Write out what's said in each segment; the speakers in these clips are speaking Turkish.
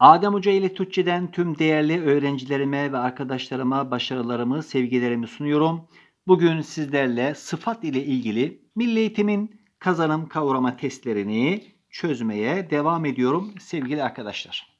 Adem Hoca ile Türkçeden tüm değerli öğrencilerime ve arkadaşlarıma başarılarımı, sevgilerimi sunuyorum. Bugün sizlerle sıfat ile ilgili Milli Eğitim'in kazanım kavrama testlerini çözmeye devam ediyorum sevgili arkadaşlar.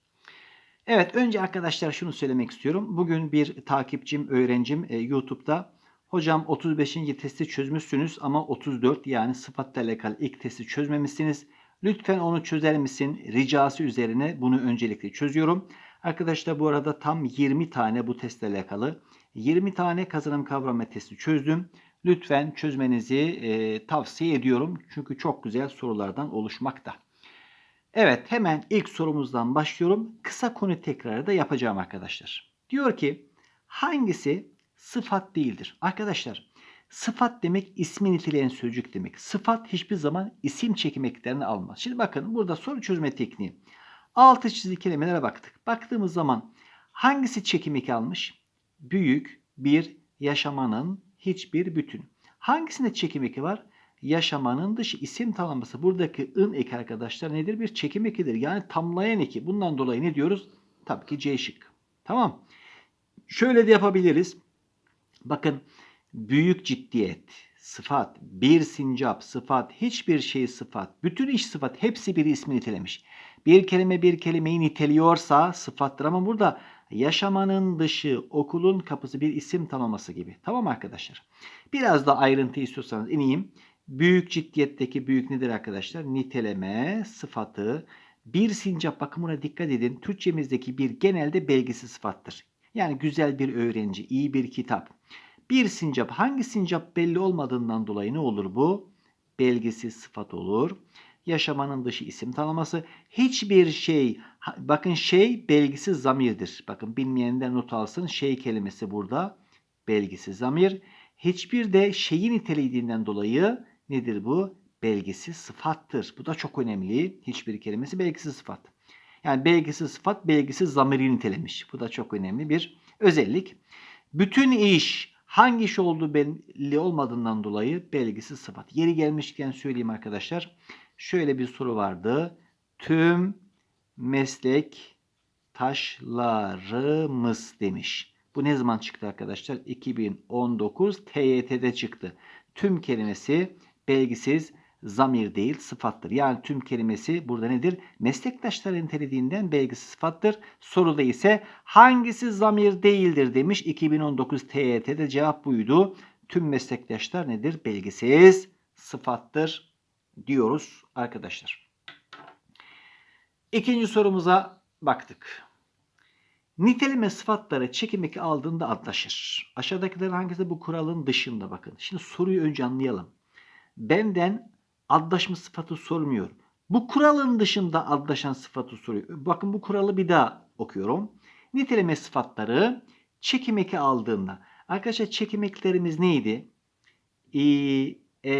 Evet önce arkadaşlar şunu söylemek istiyorum. Bugün bir takipçim, öğrencim e, YouTube'da hocam 35. testi çözmüşsünüz ama 34 yani sıfatla alakalı ilk testi çözmemişsiniz. Lütfen onu çözer misin? Ricası üzerine bunu öncelikle çözüyorum. Arkadaşlar bu arada tam 20 tane bu testle alakalı 20 tane kazanım kavrama testi çözdüm. Lütfen çözmenizi e, tavsiye ediyorum. Çünkü çok güzel sorulardan oluşmakta. Evet hemen ilk sorumuzdan başlıyorum. Kısa konu tekrarı da yapacağım arkadaşlar. Diyor ki hangisi sıfat değildir? Arkadaşlar sıfat demek ismi niteleyen sözcük demek. Sıfat hiçbir zaman isim çekim eklerini almaz. Şimdi bakın burada soru çözme tekniği. Altı çizili kelimelere baktık. Baktığımız zaman hangisi çekim eki almış? Büyük bir yaşamanın hiçbir bütün. Hangisinde çekim eki var? yaşamanın dışı isim tanımlaması. Buradaki ın eki arkadaşlar nedir? Bir çekim ekidir. Yani tamlayan eki. Bundan dolayı ne diyoruz? Tabii ki C şık. Tamam. Şöyle de yapabiliriz. Bakın büyük ciddiyet, sıfat, bir sincap, sıfat, hiçbir şey sıfat, bütün iş sıfat, hepsi bir ismi nitelemiş. Bir kelime bir kelimeyi niteliyorsa sıfattır ama burada yaşamanın dışı, okulun kapısı bir isim tanımlaması gibi. Tamam arkadaşlar. Biraz da ayrıntı istiyorsanız ineyim. Büyük ciddiyetteki büyük nedir arkadaşlar? Niteleme sıfatı. Bir sincap bakımına dikkat edin. Türkçemizdeki bir genelde belgisi sıfattır. Yani güzel bir öğrenci, iyi bir kitap. Bir sincap hangi sincap belli olmadığından dolayı ne olur bu? Belgisiz sıfat olur. Yaşamanın dışı isim tanıması. Hiçbir şey, bakın şey belgisiz zamirdir. Bakın bilmeyenler not alsın. Şey kelimesi burada belgisiz zamir. Hiçbir de şeyi nitelediğinden dolayı nedir bu? Belgisiz sıfattır. Bu da çok önemli. Hiçbir kelimesi belgisiz sıfat. Yani belgisiz sıfat belgisiz zamiri nitelemiş. Bu da çok önemli bir özellik. Bütün iş hangi iş olduğu belli olmadığından dolayı belgisiz sıfat. Yeri gelmişken söyleyeyim arkadaşlar. Şöyle bir soru vardı. Tüm meslek taşlarımız demiş. Bu ne zaman çıktı arkadaşlar? 2019 TYT'de çıktı. Tüm kelimesi belgisiz zamir değil sıfattır. Yani tüm kelimesi burada nedir? Meslektaşları nitelediğinden belgisiz sıfattır. Soruda ise hangisi zamir değildir demiş. 2019 TYT'de cevap buydu. Tüm meslektaşlar nedir? Belgisiz sıfattır diyoruz arkadaşlar. İkinci sorumuza baktık. Niteleme sıfatları çekim eki aldığında adlaşır. Aşağıdakilerin hangisi bu kuralın dışında bakın. Şimdi soruyu önce anlayalım. Benden adlaşma sıfatı sormuyor. Bu kuralın dışında adlaşan sıfatı soruyor. Bakın bu kuralı bir daha okuyorum. Niteleme sıfatları çekim eki aldığında. Arkadaşlar çekim eklerimiz neydi? İ, e,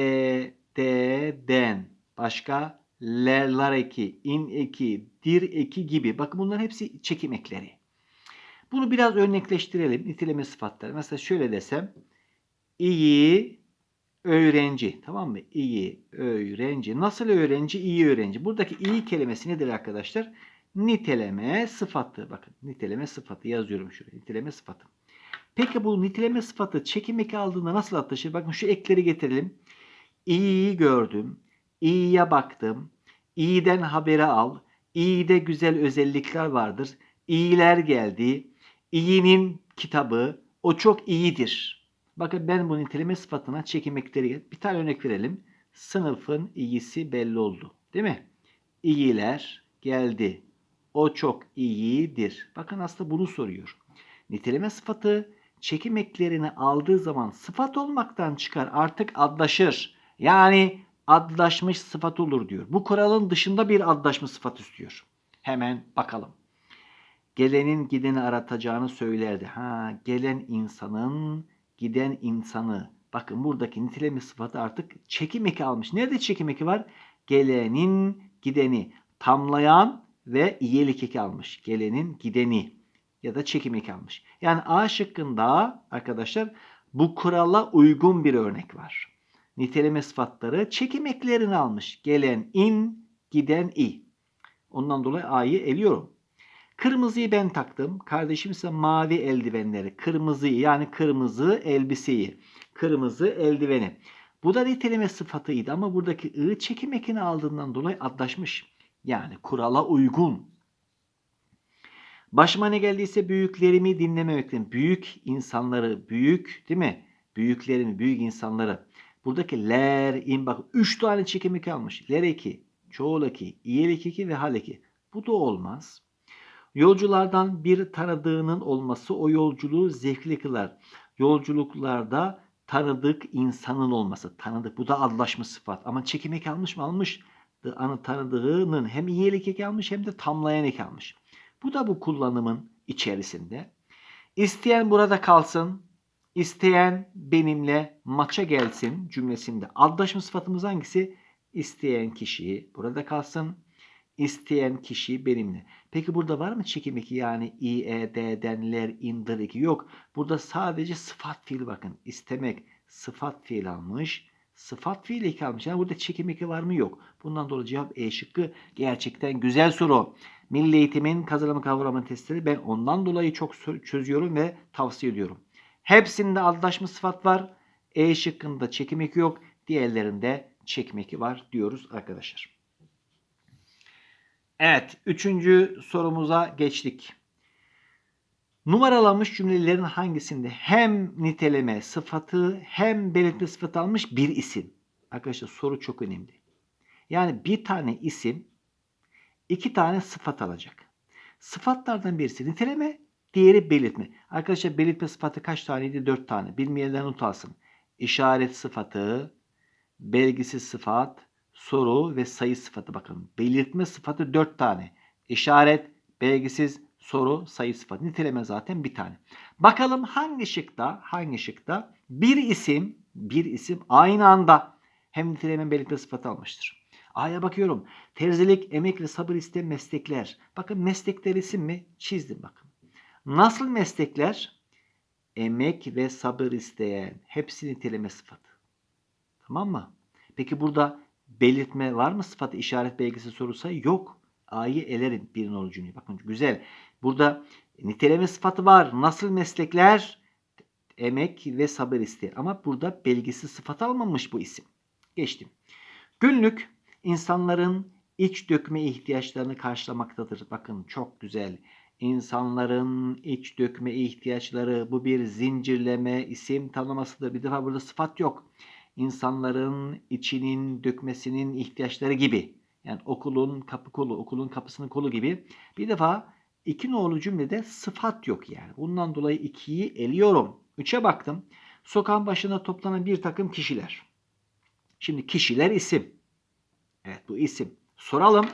de, den. Başka ler, eki, in eki, dir eki gibi. Bakın bunların hepsi çekim ekleri. Bunu biraz örnekleştirelim. Niteleme sıfatları. Mesela şöyle desem. İyi öğrenci. Tamam mı? İyi öğrenci. Nasıl öğrenci? İyi öğrenci. Buradaki iyi kelimesi nedir arkadaşlar? Niteleme sıfatı. Bakın niteleme sıfatı yazıyorum şuraya. Niteleme sıfatı. Peki bu niteleme sıfatı çekim eki aldığında nasıl atlaşır? Bakın şu ekleri getirelim. İyiyi gördüm. İyiye baktım. İyiden haberi al. İyide güzel özellikler vardır. İyiler geldi. İyinin kitabı. O çok iyidir. Bakın ben bu niteleme sıfatına çekim ekleri bir tane örnek verelim. Sınıfın iyisi belli oldu. Değil mi? İyiler geldi. O çok iyidir. Bakın aslında bunu soruyor. Niteleme sıfatı çekim eklerini aldığı zaman sıfat olmaktan çıkar. Artık adlaşır. Yani adlaşmış sıfat olur diyor. Bu kuralın dışında bir adlaşma sıfat istiyor. Hemen bakalım. Gelenin gideni aratacağını söylerdi. Ha, gelen insanın giden insanı. Bakın buradaki niteleme sıfatı artık çekim eki almış. Nerede çekim eki var? Gelenin gideni. Tamlayan ve iyilik eki almış. Gelenin gideni ya da çekim eki almış. Yani A şıkkında arkadaşlar bu kurala uygun bir örnek var. Niteleme sıfatları çekim eklerini almış. Gelen in, giden i. Ondan dolayı A'yı eliyorum. Kırmızıyı ben taktım. Kardeşim ise mavi eldivenleri. Kırmızıyı yani kırmızı elbiseyi. Kırmızı eldiveni. Bu da niteleme sıfatıydı ama buradaki ı çekim ekini aldığından dolayı adlaşmış. Yani kurala uygun. Başıma ne geldiyse büyüklerimi dinlememekten. Büyük insanları, büyük değil mi? Büyüklerimi, büyük insanları. Buradaki ler, in bak 3 tane çekim eki almış. Ler eki, çoğul eki, iyel eki ve hal eki. Bu da olmaz. Yolculardan bir tanıdığının olması o yolculuğu zevkli kılar. Yolculuklarda tanıdık insanın olması. Tanıdık. Bu da adlaşma sıfat. Ama çekim eki almış mı? Almış. Anı tanıdığının hem iyilik eki almış hem de tamlayan eki almış. Bu da bu kullanımın içerisinde. İsteyen burada kalsın. İsteyen benimle maça gelsin cümlesinde. Adlaşma sıfatımız hangisi? İsteyen kişi burada kalsın. İsteyen kişi benimle. Peki burada var mı çekim eki yani i, e? Yok. Burada sadece sıfat fiil bakın. İstemek sıfat fiil almış. Sıfat fiil eki almış. Yani burada çekim eki var mı? Yok. Bundan dolayı cevap E şıkkı. Gerçekten güzel soru. Milli eğitimin kazanımı kavrama testleri ben ondan dolayı çok çözüyorum ve tavsiye ediyorum. Hepsinde adlaşma sıfat var. E şıkkında çekim eki yok. Diğerlerinde çekim eki var diyoruz arkadaşlar. Evet, üçüncü sorumuza geçtik. Numaralanmış cümlelerin hangisinde hem niteleme sıfatı hem belirtme sıfatı almış bir isim? Arkadaşlar soru çok önemli. Yani bir tane isim iki tane sıfat alacak. Sıfatlardan birisi niteleme, diğeri belirtme. Arkadaşlar belirtme sıfatı kaç taneydi? Dört tane. Bilmeyenler not alsın. İşaret sıfatı, belgisiz sıfat, soru ve sayı sıfatı bakın. Belirtme sıfatı dört tane. İşaret, belgisiz, soru, sayı sıfatı. Niteleme zaten bir tane. Bakalım hangi şıkta, hangi şıkta bir isim, bir isim aynı anda hem niteleme belirtme sıfatı almıştır. A'ya bakıyorum. Terzilik, emek ve sabır isteyen meslekler. Bakın meslekler isim mi? Çizdim bakın. Nasıl meslekler? Emek ve sabır isteyen. Hepsi niteleme sıfatı. Tamam mı? Peki burada belirtme var mı sıfatı işaret belgesi sorulsa? Yok. A'yı elerim bir nolu cümle. Bakın güzel. Burada niteleme sıfatı var. Nasıl meslekler? Emek ve sabır isteyen. Ama burada belgisi sıfat almamış bu isim. Geçtim. Günlük insanların iç dökme ihtiyaçlarını karşılamaktadır. Bakın çok güzel. İnsanların iç dökme ihtiyaçları bu bir zincirleme isim tanımasıdır. Bir defa burada sıfat yok. İnsanların içinin dökmesinin ihtiyaçları gibi. Yani okulun kapı kolu, okulun kapısının kolu gibi. Bir defa iki nolu cümlede sıfat yok yani. Bundan dolayı ikiyi eliyorum. Üçe baktım. Sokağın başında toplanan bir takım kişiler. Şimdi kişiler isim. Evet bu isim. Soralım.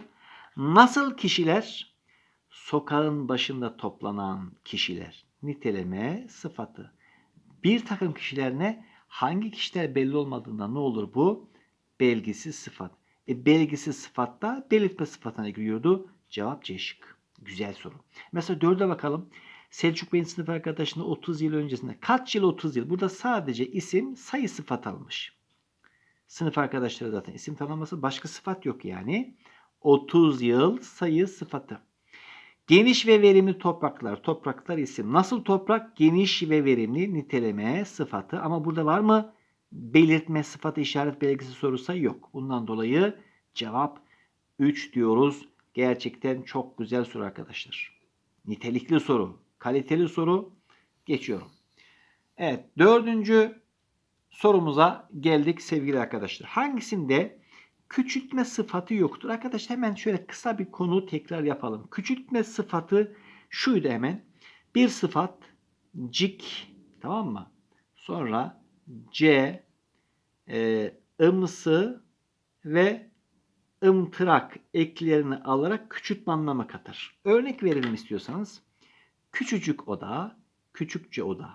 Nasıl kişiler? Sokağın başında toplanan kişiler. Niteleme sıfatı. Bir takım kişiler ne? Hangi kişiler belli olmadığında ne olur bu? Belgisiz sıfat. E, belgisiz sıfatta belirtme sıfatına giriyordu. Cevap C şık. Güzel soru. Mesela dörde bakalım. Selçuk Bey'in sınıf arkadaşını 30 yıl öncesinde. Kaç yıl 30 yıl? Burada sadece isim sayı sıfat almış. Sınıf arkadaşları zaten isim tanımlaması başka sıfat yok yani. 30 yıl sayı sıfatı. Geniş ve verimli topraklar. Topraklar isim. Nasıl toprak? Geniş ve verimli niteleme sıfatı. Ama burada var mı? Belirtme sıfatı işaret belgesi sorusu yok. Bundan dolayı cevap 3 diyoruz. Gerçekten çok güzel soru arkadaşlar. Nitelikli soru. Kaliteli soru. Geçiyorum. Evet. Dördüncü sorumuza geldik sevgili arkadaşlar. Hangisinde küçültme sıfatı yoktur? Arkadaşlar hemen şöyle kısa bir konu tekrar yapalım. Küçültme sıfatı şuydu hemen. Bir sıfat cik tamam mı? Sonra c e, ımsı ve ımtırak eklerini alarak küçültme anlamı katar. Örnek verelim istiyorsanız. Küçücük oda, küçükçe oda.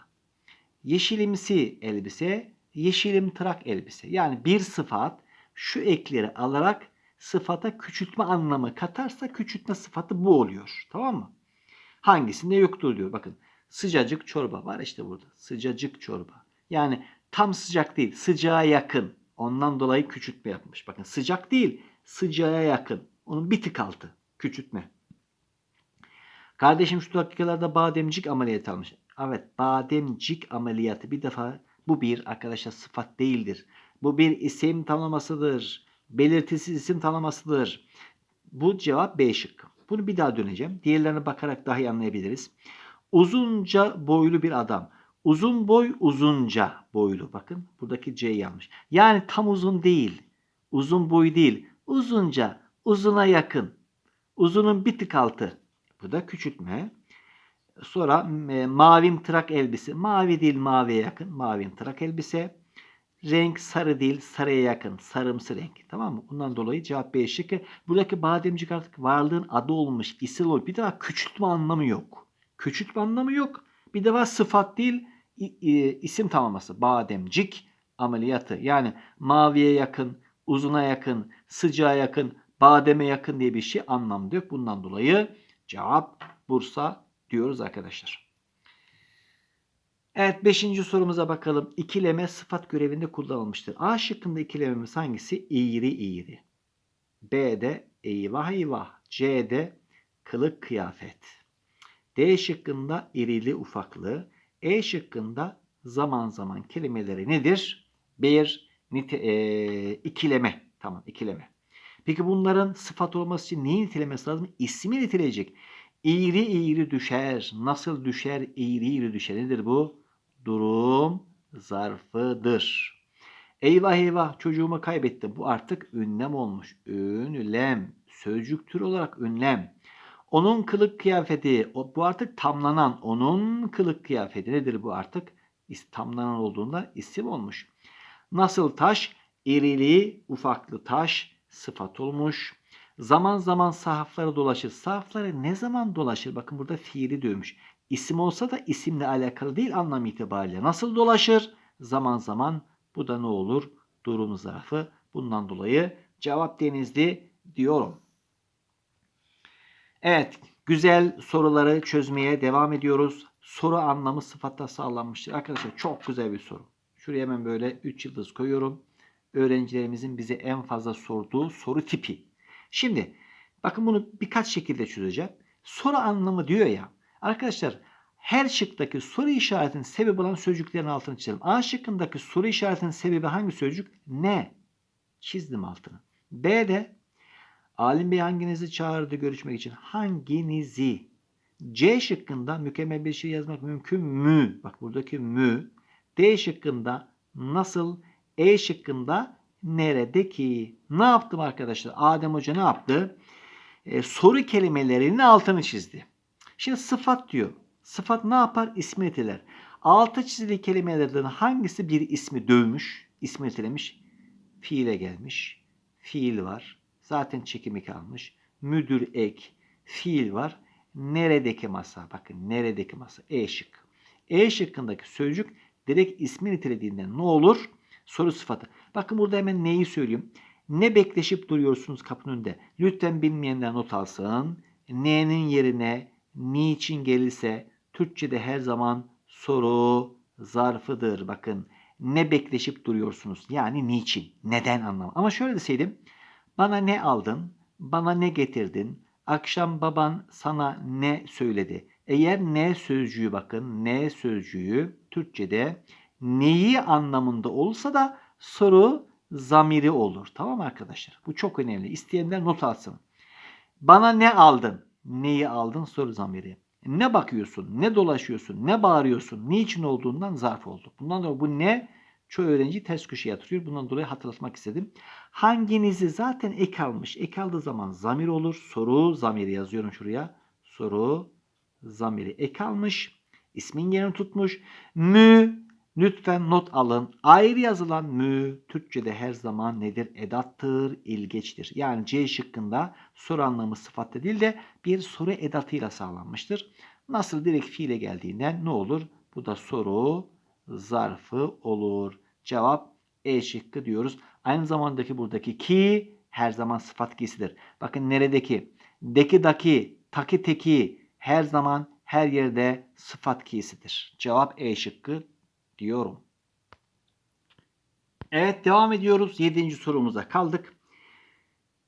Yeşilimsi elbise, yeşilim tırak elbise. Yani bir sıfat şu ekleri alarak sıfata küçültme anlamı katarsa küçültme sıfatı bu oluyor. Tamam mı? Hangisinde yoktur diyor. Bakın sıcacık çorba var işte burada. Sıcacık çorba. Yani tam sıcak değil. Sıcağa yakın. Ondan dolayı küçültme yapmış. Bakın sıcak değil. Sıcağa yakın. Onun bir tık altı. Küçültme. Kardeşim şu dakikalarda bademcik ameliyatı almış. Evet bademcik ameliyatı bir defa bu bir arkadaşlar sıfat değildir. Bu bir isim tanımlamasıdır. Belirtisiz isim tanımlamasıdır. Bu cevap B şıkkı. Bunu bir daha döneceğim. Diğerlerine bakarak daha iyi anlayabiliriz. Uzunca boylu bir adam. Uzun boy uzunca boylu. Bakın buradaki C yanlış. Yani tam uzun değil. Uzun boy değil. Uzunca, uzuna yakın. Uzunun bir tık altı. Bu da küçültme. Sonra e, mavim trak elbise. Mavi değil maviye yakın. Mavim trak elbise. Renk sarı değil sarıya yakın. Sarımsı renk. Tamam mı? Bundan dolayı cevap B şıkkı. Buradaki bademcik artık varlığın adı olmuş. isim olmuş. Bir daha küçültme anlamı yok. Küçültme anlamı yok. Bir de var sıfat değil isim tamlaması. Bademcik ameliyatı. Yani maviye yakın, uzuna yakın, sıcağa yakın, bademe yakın diye bir şey anlamda yok. Bundan dolayı cevap Bursa diyoruz arkadaşlar. Evet 5. sorumuza bakalım. İkileme sıfat görevinde kullanılmıştır. A şıkkında ikilememiz hangisi? İğri iğri. B'de eyvah eyvah. C'de kılık kıyafet. D şıkkında irili ufaklı. E şıkkında zaman zaman kelimeleri nedir? Bir nite, e, ikileme. Tamam ikileme. Peki bunların sıfat olması için neyi nitelemesi lazım? İsmi niteleyecek. İğri iğri düşer. Nasıl düşer? İğri iğri düşer. Nedir bu? Durum zarfıdır. Eyvah eyvah çocuğumu kaybettim. Bu artık ünlem olmuş. Ünlem. Sözcük tür olarak ünlem. Onun kılık kıyafeti. Bu artık tamlanan. Onun kılık kıyafeti. Nedir bu artık? Tamlanan olduğunda isim olmuş. Nasıl taş? İrili, ufaklı taş sıfat olmuş. Zaman zaman sahafları dolaşır. Sahafları ne zaman dolaşır? Bakın burada fiili dövmüş. İsim olsa da isimle alakalı değil anlam itibariyle. Nasıl dolaşır? Zaman zaman bu da ne olur? Durum zarfı. Bundan dolayı cevap denizli diyorum. Evet, güzel soruları çözmeye devam ediyoruz. Soru anlamı sıfatta sağlanmıştır. Arkadaşlar çok güzel bir soru. Şuraya hemen böyle 3 yıldız koyuyorum. Öğrencilerimizin bize en fazla sorduğu soru tipi. Şimdi bakın bunu birkaç şekilde çözeceğim. Soru anlamı diyor ya. Arkadaşlar her şıktaki soru işaretinin sebebi olan sözcüklerin altını çizelim. A şıkkındaki soru işaretinin sebebi hangi sözcük? Ne? Çizdim altını. B'de Alim Bey hanginizi çağırdı görüşmek için? Hanginizi? C şıkkında mükemmel bir şey yazmak mümkün mü? Bak buradaki mü. D şıkkında nasıl? E şıkkında nerede ki? Ne yaptım arkadaşlar? Adem Hoca ne yaptı? Ee, soru kelimelerinin altını çizdi. Şimdi sıfat diyor. Sıfat ne yapar? İsmi niteler. Altı çizili kelimelerden hangisi bir ismi dövmüş, ismi nitelemiş? Fiile gelmiş. Fiil var. Zaten çekimi kalmış. Müdür ek. Fiil var. Neredeki masa? Bakın neredeki masa? E şık. E şıkkındaki sözcük direkt ismi nitelediğinden ne olur? Soru sıfatı. Bakın burada hemen neyi söyleyeyim. Ne bekleşip duruyorsunuz kapının önünde? Lütfen bilmeyenler not alsın. Ne'nin yerine niçin gelirse Türkçe'de her zaman soru zarfıdır. Bakın ne bekleşip duruyorsunuz? Yani niçin? Neden anlamı. Ama şöyle deseydim. Bana ne aldın? Bana ne getirdin? Akşam baban sana ne söyledi? Eğer ne sözcüğü bakın ne sözcüğü Türkçe'de neyi anlamında olsa da soru zamiri olur. Tamam arkadaşlar? Bu çok önemli. İsteyenler not alsın. Bana ne aldın? Neyi aldın? Soru zamiri. Ne bakıyorsun? Ne dolaşıyorsun? Ne bağırıyorsun? Niçin olduğundan zarf oldu. Bundan dolayı bu ne? Çoğu öğrenci ters köşeye yatırıyor. Bundan dolayı hatırlatmak istedim. Hanginizi zaten ek almış. Ek aldığı zaman zamir olur. Soru zamiri yazıyorum şuraya. Soru zamiri ek almış. İsmin yerini tutmuş. Mü Lütfen not alın. Ayrı yazılan mü Türkçe'de her zaman nedir? Edattır, ilgeçtir. Yani C şıkkında soru anlamı sıfatla değil de bir soru edatıyla sağlanmıştır. Nasıl direkt fiile geldiğinden ne olur? Bu da soru zarfı olur. Cevap E şıkkı diyoruz. Aynı zamandaki buradaki ki her zaman sıfat giysidir. Bakın neredeki, deki daki, taki teki her zaman her yerde sıfat kiysidir. Cevap E şıkkı diyorum. Evet devam ediyoruz. Yedinci sorumuza kaldık.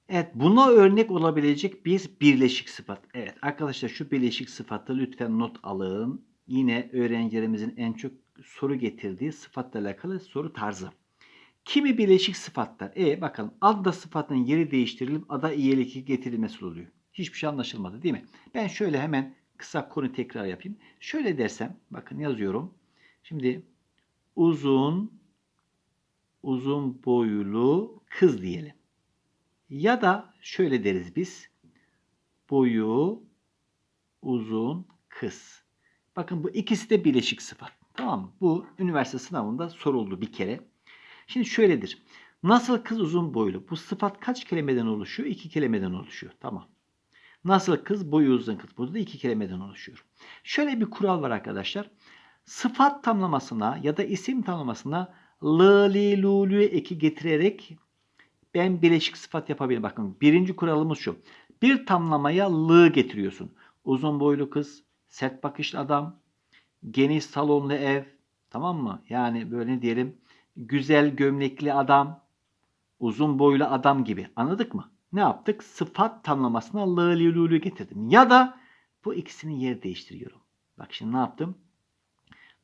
Evet buna örnek olabilecek bir birleşik sıfat. Evet arkadaşlar şu birleşik sıfatı lütfen not alın. Yine öğrencilerimizin en çok soru getirdiği sıfatla alakalı soru tarzı. Kimi birleşik sıfatlar? E bakalım adda sıfatın yeri değiştirilip ada iyilik getirilmesi oluyor. Hiçbir şey anlaşılmadı değil mi? Ben şöyle hemen kısa konu tekrar yapayım. Şöyle dersem bakın yazıyorum. Şimdi uzun uzun boylu kız diyelim. Ya da şöyle deriz biz. Boyu uzun kız. Bakın bu ikisi de birleşik sıfat. Tamam mı? Bu üniversite sınavında soruldu bir kere. Şimdi şöyledir. Nasıl kız uzun boylu? Bu sıfat kaç kelimeden oluşuyor? İki kelimeden oluşuyor. Tamam. Nasıl kız boyu uzun kız? Burada da iki kelimeden oluşuyor. Şöyle bir kural var arkadaşlar. Sıfat tamlamasına ya da isim tamlamasına l, li, lu, lü eki getirerek ben bileşik sıfat yapabilirim. Bakın birinci kuralımız şu. Bir tamlamaya l getiriyorsun. Uzun boylu kız, sert bakışlı adam, geniş salonlu ev, tamam mı? Yani böyle ne diyelim güzel gömlekli adam, uzun boylu adam gibi. Anladık mı? Ne yaptık? Sıfat tamlamasına l, li, lu, lü getirdim. Ya da bu ikisinin yer değiştiriyorum. Bak şimdi ne yaptım?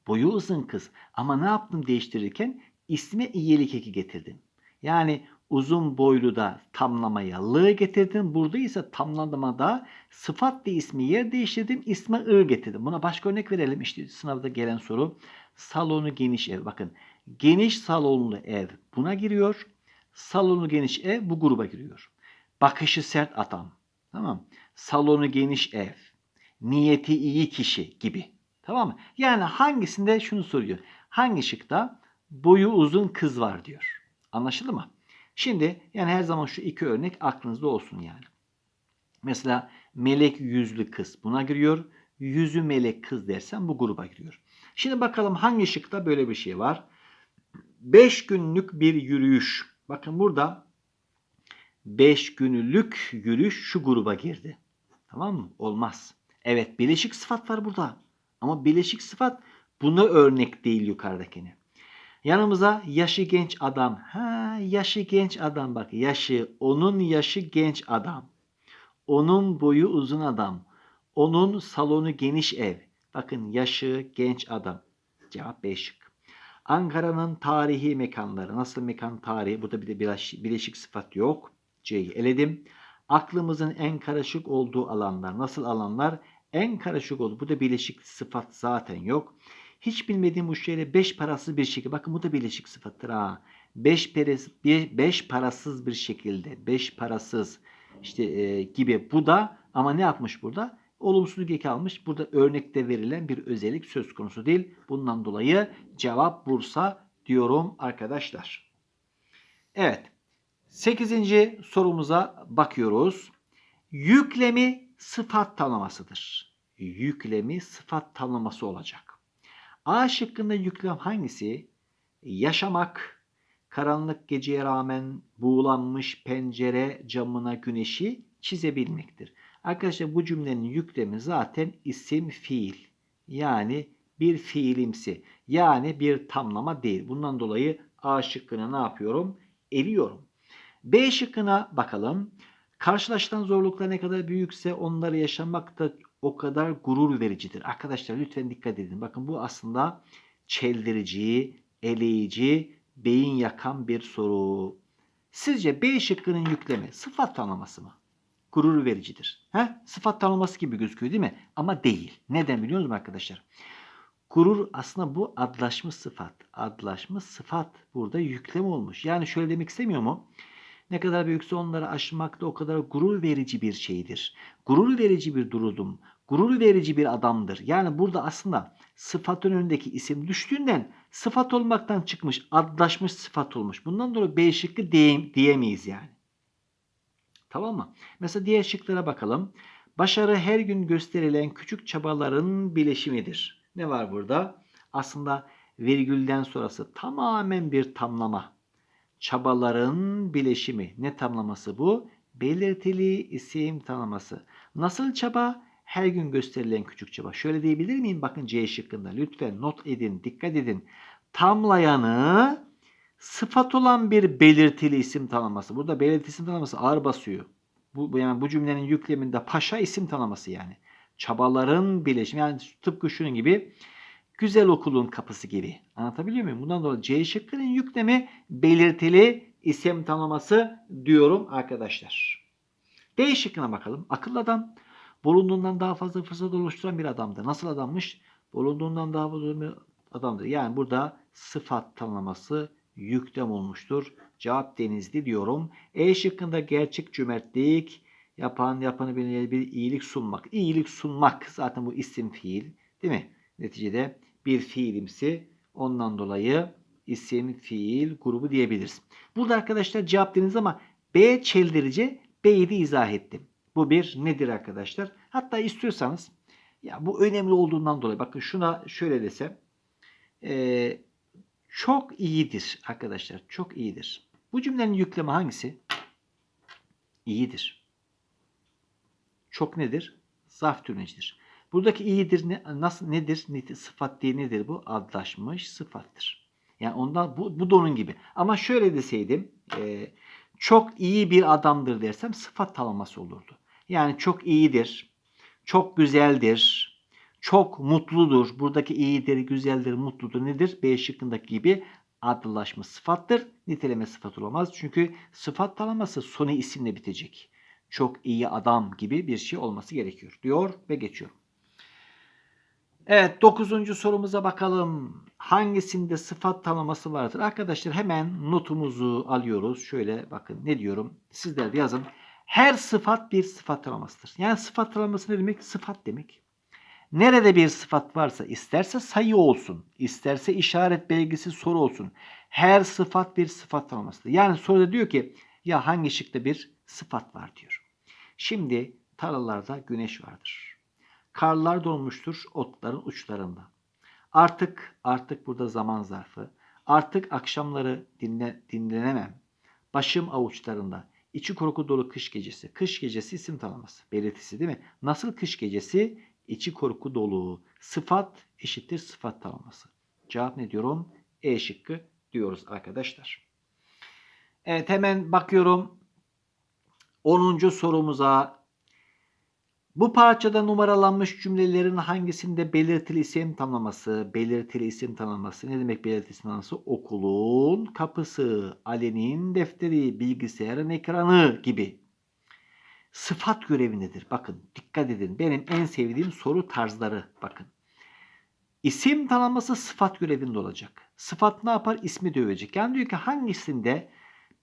Boyu uzun kız. Ama ne yaptım değiştirirken? İsme iyilik eki getirdim. Yani uzun boylu da tamlamaya lı getirdim. Burada ise tamlamada sıfat ve ismi yer değiştirdim. İsme ı getirdim. Buna başka örnek verelim. İşte sınavda gelen soru. Salonu geniş ev. Bakın geniş salonlu ev buna giriyor. Salonu geniş ev bu gruba giriyor. Bakışı sert adam. Tamam. Salonu geniş ev. Niyeti iyi kişi gibi. Tamam mı? Yani hangisinde şunu soruyor. Hangi şıkta boyu uzun kız var diyor. Anlaşıldı mı? Şimdi yani her zaman şu iki örnek aklınızda olsun yani. Mesela melek yüzlü kız buna giriyor. Yüzü melek kız dersen bu gruba giriyor. Şimdi bakalım hangi şıkta böyle bir şey var. 5 günlük bir yürüyüş. Bakın burada 5 günlük yürüyüş şu gruba girdi. Tamam mı? Olmaz. Evet bileşik sıfat var burada. Ama bileşik sıfat buna örnek değil yukarıdakine. Yanımıza yaşı genç adam. Ha yaşı genç adam bak. Yaşı onun yaşı genç adam. Onun boyu uzun adam. Onun salonu geniş ev. Bakın yaşı genç adam. Cevap B. Ankara'nın tarihi mekanları. Nasıl mekan tarihi? Burada bir de bileşik sıfat yok. C'yi eledim. Aklımızın en karışık olduğu alanlar. Nasıl alanlar? En karışık oldu. Bu da bileşik sıfat zaten yok. Hiç bilmediğim bu şeyle beş parasız bir şekilde. Bakın bu da bileşik sıfattır ha. Beş, peres, bir, beş parasız bir şekilde. Beş parasız işte e, gibi. Bu da ama ne yapmış burada? Olumsuzluk eki almış. Burada örnekte verilen bir özellik söz konusu değil. Bundan dolayı cevap Bursa diyorum arkadaşlar. Evet. Sekizinci sorumuza bakıyoruz. Yüklemi sıfat tanımlasıdır. Yüklemi sıfat tanımlaması olacak. A şıkkında yüklem hangisi? Yaşamak, karanlık geceye rağmen buğulanmış pencere camına güneşi çizebilmektir. Arkadaşlar bu cümlenin yüklemi zaten isim fiil. Yani bir fiilimsi. Yani bir tamlama değil. Bundan dolayı A şıkkına ne yapıyorum? Eliyorum. B şıkkına bakalım. Karşılaşılan zorluklar ne kadar büyükse onları yaşamak da o kadar gurur vericidir. Arkadaşlar lütfen dikkat edin. Bakın bu aslında çeldirici, eleyici, beyin yakan bir soru. Sizce B şıkkının yükleme sıfat tanımlaması mı? Gurur vericidir. He? Sıfat tanımlaması gibi gözüküyor değil mi? Ama değil. Neden biliyor musunuz arkadaşlar? Gurur aslında bu adlaşmış sıfat. Adlaşmış sıfat burada yükleme olmuş. Yani şöyle demek istemiyor mu? Ne kadar büyükse onları aşmak da o kadar gurur verici bir şeydir. Gurur verici bir durudum. Gurur verici bir adamdır. Yani burada aslında sıfatın önündeki isim düştüğünden sıfat olmaktan çıkmış, adlaşmış sıfat olmuş. Bundan dolayı B şıkkı diye, diyemeyiz yani. Tamam mı? Mesela diğer şıklara bakalım. Başarı her gün gösterilen küçük çabaların bileşimidir. Ne var burada? Aslında virgülden sonrası tamamen bir tamlama çabaların bileşimi. Ne tamlaması bu? Belirtili isim tanımlaması. Nasıl çaba? Her gün gösterilen küçük çaba. Şöyle diyebilir miyim? Bakın C şıkkında. Lütfen not edin, dikkat edin. Tamlayanı sıfat olan bir belirtili isim tanıması. Burada belirtili isim tanıması ağır basıyor. Bu, yani bu cümlenin yükleminde paşa isim tanıması yani. Çabaların birleşimi yani tıpkı şunun gibi güzel okulun kapısı gibi. Anlatabiliyor muyum? Bundan dolayı C şıkkının yüklemi belirtili isim tanıması diyorum arkadaşlar. D şıkkına bakalım. Akıllı adam bulunduğundan daha fazla fırsat oluşturan bir adamdır. Nasıl adammış? Bulunduğundan daha fazla bir adamdır. Yani burada sıfat tanımlaması yüklem olmuştur. Cevap denizli diyorum. E şıkkında gerçek cömertlik yapan yapanı bir, bir iyilik sunmak. İyilik sunmak zaten bu isim fiil değil mi? Neticede bir fiilimsi ondan dolayı isim fiil grubu diyebiliriz. Burada arkadaşlar cevap deniz ama B çeldirici B'yi de izah ettim. Bu bir nedir arkadaşlar? Hatta istiyorsanız ya bu önemli olduğundan dolayı bakın şuna şöyle desem e, çok iyidir arkadaşlar. Çok iyidir. Bu cümlenin yüklemi hangisi? İyidir. Çok nedir? Zarf türünecidir. Buradaki iyidir ne, nasıl nedir? Niti, sıfat diye nedir bu? Adlaşmış sıfattır. Yani ondan bu, bu da onun gibi. Ama şöyle deseydim e, çok iyi bir adamdır dersem sıfat tanımlaması olurdu. Yani çok iyidir, çok güzeldir, çok mutludur. Buradaki iyidir, güzeldir, mutludur nedir? B şıkkındaki gibi adlılaşma sıfattır. Niteleme sıfat olamaz. Çünkü sıfat tanımlaması sonu isimle bitecek. Çok iyi adam gibi bir şey olması gerekiyor diyor ve geçiyor. Evet dokuzuncu sorumuza bakalım. Hangisinde sıfat tanımlaması vardır? Arkadaşlar hemen notumuzu alıyoruz. Şöyle bakın ne diyorum. Sizler de yazın. Her sıfat bir sıfat tanımlasıdır. Yani sıfat tanımlaması ne demek? Sıfat demek. Nerede bir sıfat varsa isterse sayı olsun, isterse işaret belgisi soru olsun. Her sıfat bir sıfat tanımlasıdır. Yani soruda diyor ki ya hangi şıkta bir sıfat var diyor. Şimdi tarlalarda güneş vardır. Karlar dolmuştur otların uçlarında. Artık artık burada zaman zarfı. Artık akşamları dinle, dinlenemem. Başım avuçlarında. İçi korku dolu kış gecesi. Kış gecesi isim tanıması. Belirtisi değil mi? Nasıl kış gecesi? İçi korku dolu. Sıfat eşittir sıfat tanıması. Cevap ne diyorum? E şıkkı diyoruz arkadaşlar. Evet hemen bakıyorum. 10. sorumuza bu parçada numaralanmış cümlelerin hangisinde belirtili isim tanımlaması, belirtili isim tanımlaması ne demek belirtili isim tanımlaması? Okulun kapısı, Ali'nin defteri, bilgisayarın ekranı gibi. Sıfat görevindedir. Bakın dikkat edin. Benim en sevdiğim soru tarzları. Bakın. İsim tanımlaması sıfat görevinde olacak. Sıfat ne yapar? İsmi dövecek. Yani diyor ki hangisinde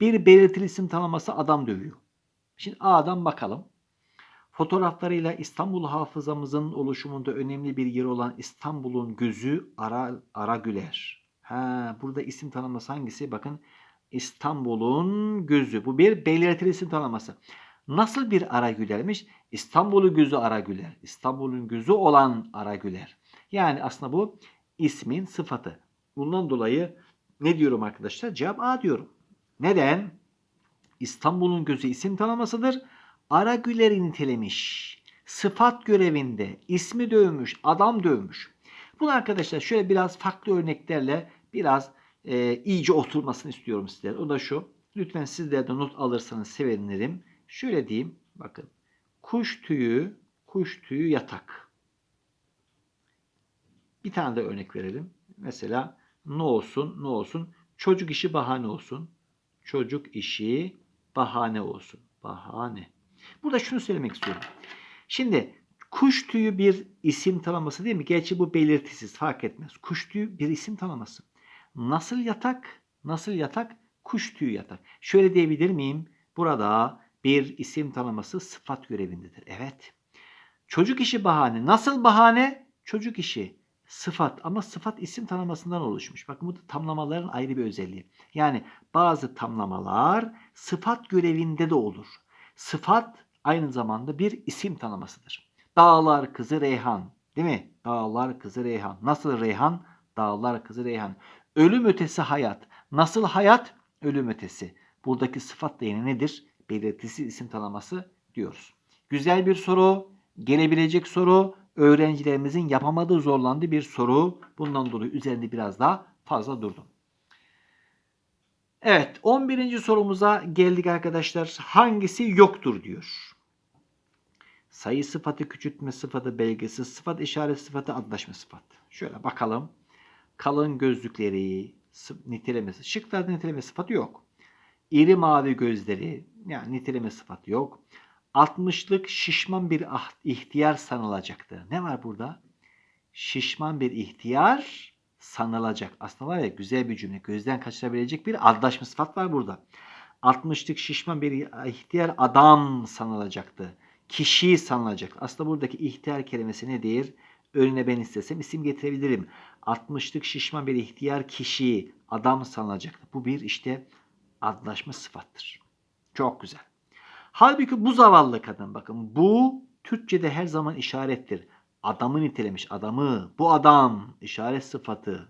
bir belirtili isim tanımlaması adam dövüyor. Şimdi A'dan bakalım. Fotoğraflarıyla İstanbul hafızamızın oluşumunda önemli bir yer olan İstanbul'un gözü Ara, Ara Güler. Ha, burada isim tanımlaması hangisi? Bakın İstanbul'un gözü. Bu bir belirtili isim tanımlaması. Nasıl bir Ara Güler'miş? İstanbul'un gözü Ara Güler. İstanbul'un gözü olan Ara Güler. Yani aslında bu ismin sıfatı. Bundan dolayı ne diyorum arkadaşlar? Cevap A diyorum. Neden? İstanbul'un gözü isim tanımasıdır. Ara Güler'i nitelemiş. Sıfat görevinde ismi dövmüş, adam dövmüş. Bunu arkadaşlar şöyle biraz farklı örneklerle biraz e, iyice oturmasını istiyorum sizlere. O da şu. Lütfen sizler de not alırsanız sevinirim. Şöyle diyeyim. Bakın. Kuş tüyü, kuş tüyü yatak. Bir tane de örnek verelim. Mesela ne olsun, ne olsun? Çocuk işi bahane olsun. Çocuk işi bahane olsun. Bahane. Burada şunu söylemek istiyorum. Şimdi kuş tüyü bir isim tanıması değil mi? Gerçi bu belirtisiz fark etmez. Kuş tüyü bir isim tanıması. Nasıl yatak? Nasıl yatak? Kuş tüyü yatak. Şöyle diyebilir miyim? Burada bir isim tanıması sıfat görevindedir. Evet. Çocuk işi bahane. Nasıl bahane? Çocuk işi sıfat ama sıfat isim tanımasından oluşmuş. Bakın bu da tamlamaların ayrı bir özelliği. Yani bazı tamlamalar sıfat görevinde de olur. Sıfat aynı zamanda bir isim tanımasıdır. Dağlar kızı Reyhan. Değil mi? Dağlar kızı Reyhan. Nasıl Reyhan? Dağlar kızı Reyhan. Ölüm ötesi hayat. Nasıl hayat? Ölüm ötesi. Buradaki sıfat da yine nedir? Belirtisi isim tanıması diyoruz. Güzel bir soru. Gelebilecek soru. Öğrencilerimizin yapamadığı zorlandığı bir soru. Bundan dolayı üzerinde biraz daha fazla durdum. Evet 11. sorumuza geldik arkadaşlar. Hangisi yoktur diyor. Sayı sıfatı, küçültme sıfatı, belgesi, sıfat, işaret sıfatı, adlaşma sıfatı. Şöyle bakalım. Kalın gözlükleri, nitelemesi. Şıklarda niteleme sıfatı yok. İri mavi gözleri, yani niteleme sıfatı yok. 60'lık şişman bir ihtiyar sanılacaktı. Ne var burada? Şişman bir ihtiyar sanılacak. Aslında var ya güzel bir cümle. Gözden kaçırabilecek bir adlaşma sıfat var burada. 60'lık şişman bir ihtiyar adam sanılacaktı. Kişi sanılacak. Aslında buradaki ihtiyar kelimesi nedir? Önüne ben istesem isim getirebilirim. 60'lık şişman bir ihtiyar kişi, adam sanılacaktı. Bu bir işte adlaşma sıfattır. Çok güzel. Halbuki bu zavallı kadın bakın bu Türkçe'de her zaman işarettir. Adamı nitelemiş adamı. Bu adam işaret sıfatı.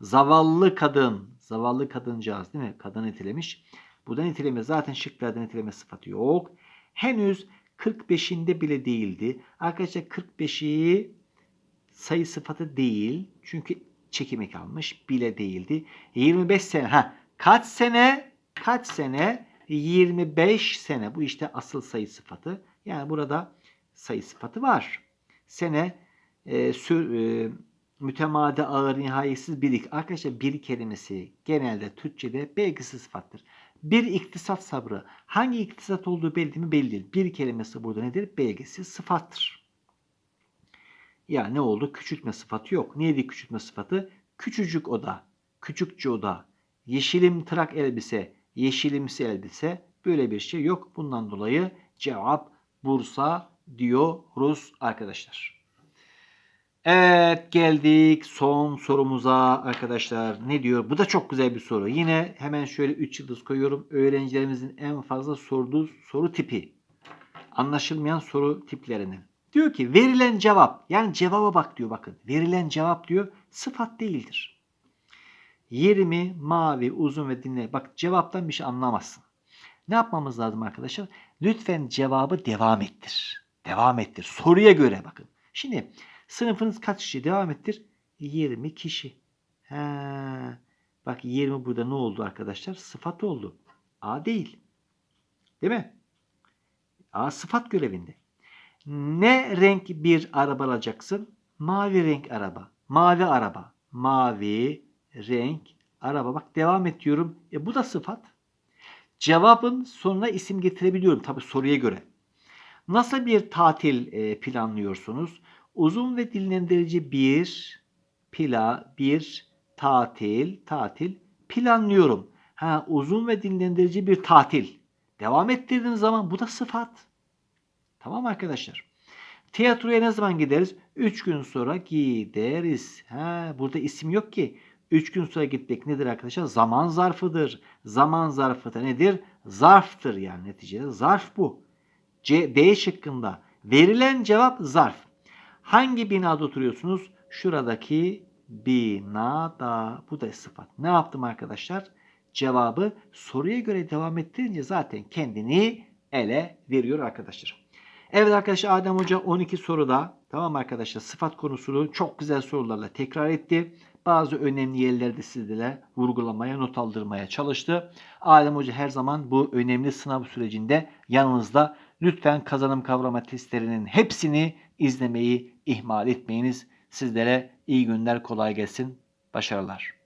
Zavallı kadın. Zavallı kadıncağız değil mi? Kadın nitelemiş. Burada niteleme zaten şıklarda niteleme sıfatı yok. Henüz 45'inde bile değildi. Arkadaşlar 45'i sayı sıfatı değil. Çünkü çekimi kalmış. Bile değildi. 25 sene. Ha, kaç sene? Kaç sene? 25 sene. Bu işte asıl sayı sıfatı. Yani burada sayı sıfatı var. Sene e, sür, e, mütemadi ağır nihayetsiz birlik. Arkadaşlar bir kelimesi genelde Türkçe'de belgisiz sıfattır. Bir iktisat sabrı. Hangi iktisat olduğu belli mi belli değil. Bir kelimesi burada nedir? Belgisiz sıfattır. Ya ne oldu? Küçültme sıfatı yok. Neydi küçültme sıfatı? Küçücük oda, küçükçe oda, yeşilim tırak elbise, yeşilimsi elbise böyle bir şey yok. Bundan dolayı cevap Bursa diyoruz arkadaşlar. Evet geldik son sorumuza arkadaşlar. Ne diyor? Bu da çok güzel bir soru. Yine hemen şöyle 3 yıldız koyuyorum. Öğrencilerimizin en fazla sorduğu soru tipi. Anlaşılmayan soru tiplerinin. Diyor ki verilen cevap yani cevaba bak diyor bakın. Verilen cevap diyor sıfat değildir. 20 mavi uzun ve dinle. Bak cevaptan bir şey anlamazsın. Ne yapmamız lazım arkadaşlar? Lütfen cevabı devam ettir. Devam ettir. Soruya göre bakın. Şimdi sınıfınız kaç kişi devam ettir? 20 kişi. Ha. Bak 20 burada ne oldu arkadaşlar? Sıfat oldu. A değil. Değil mi? A sıfat görevinde. Ne renk bir araba alacaksın? Mavi renk araba. Mavi araba. Mavi renk araba. Bak devam et diyorum. E bu da sıfat. Cevabın sonuna isim getirebiliyorum tabi soruya göre. Nasıl bir tatil e, planlıyorsunuz? Uzun ve dinlendirici bir pila bir tatil tatil planlıyorum. Ha uzun ve dinlendirici bir tatil. Devam ettirdiğiniz zaman bu da sıfat. Tamam arkadaşlar. Tiyatroya ne zaman gideriz? 3 gün sonra gideriz. Ha, burada isim yok ki. 3 gün sonra gitmek nedir arkadaşlar? Zaman zarfıdır. Zaman zarfı da nedir? Zarftır yani neticede. Zarf bu. C, D şıkkında. Verilen cevap zarf. Hangi binada oturuyorsunuz? Şuradaki binada. Bu da sıfat. Ne yaptım arkadaşlar? Cevabı soruya göre devam ettirince zaten kendini ele veriyor arkadaşlar. Evet arkadaşlar Adem Hoca 12 soruda tamam arkadaşlar sıfat konusunu çok güzel sorularla tekrar etti. Bazı önemli yerleri de sizlere vurgulamaya, not aldırmaya çalıştı. Adem Hoca her zaman bu önemli sınav sürecinde yanınızda. Lütfen kazanım kavrama testlerinin hepsini izlemeyi ihmal etmeyiniz. Sizlere iyi günler, kolay gelsin, başarılar.